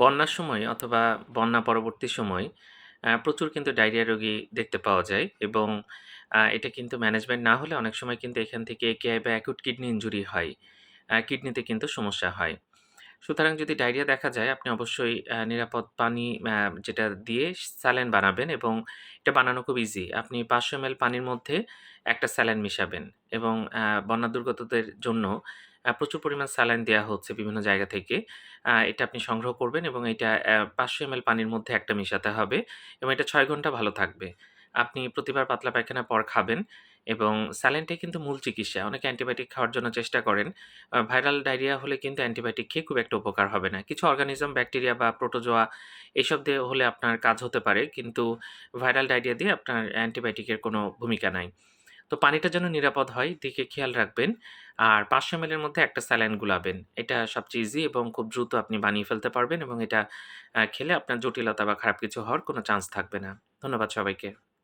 বন্যার সময় অথবা বন্যা পরবর্তী সময় প্রচুর কিন্তু ডায়রিয়া রোগী দেখতে পাওয়া যায় এবং এটা কিন্তু ম্যানেজমেন্ট না হলে অনেক সময় কিন্তু এখান থেকে একেআই বা অ্যাকুট কিডনি ইনজুরি হয়। কিডনিতে কিন্তু সমস্যা হয়। সুতরাং যদি ডায়রিয়া দেখা যায়, আপনি অবশ্যই নিরাপদ পানি যেটা দিয়ে স্যালাইন বানাবেন এবং এটা বানানো খুব ইজি। আপনি ৫০০ এমএল পানির মধ্যে একটা স্যালাইন মিশাবেন এবং বন্যা দুর্গতদের জন্য প্রচুর পরিমাণ স্যালাইন দেওয়া হচ্ছে বিভিন্ন জায়গা থেকে। এটা আপনি সংগ্রহ করবেন এবং এটা পাঁচশো ৫০০ এমএল পানির মধ্যে একটা মিশাতে হবে এবং এটা ছয় ঘণ্টা ভালো থাকবে। আপনি প্রতিবার পাতলা পায়খানা পর খাবেন এবং স্যালাইনটাই কিন্তু মূল চিকিৎসা। অনেকে অ্যান্টিবায়োটিক খাওয়ার জন্য চেষ্টা করেন। ভাইরাল ডায়রিয়া হলে কিন্তু অ্যান্টিবায়োটিক খেয়ে খুব একটা উপকার হবে না। কিছু অর্গানিজম, ব্যাকটেরিয়া বা প্রোটোজোয়া এইসব দিয়ে হলে আপনার কাজ হতে পারে। কিন্তু ভাইরাল ডায়রিয়া দিয়ে আপনার অ্যান্টিবায়োটিকের কোনো ভূমিকা নাই। তো পানিটা যেন নিরাপদ হয়, দিকে খেয়াল রাখবেন। আর পাঁচশো এমএলের মধ্যে একটা স্যালাইন গুলাবেন। এটা সবচেয়ে ইজি এবং খুব দ্রুত আপনি বানিয়ে ফেলতে পারবেন এবং এটা খেলে আপনার জটিলতা বা খারাপ কিছু হওয়ার কোনো চান্স থাকবে না। ধন্যবাদ সবাইকে।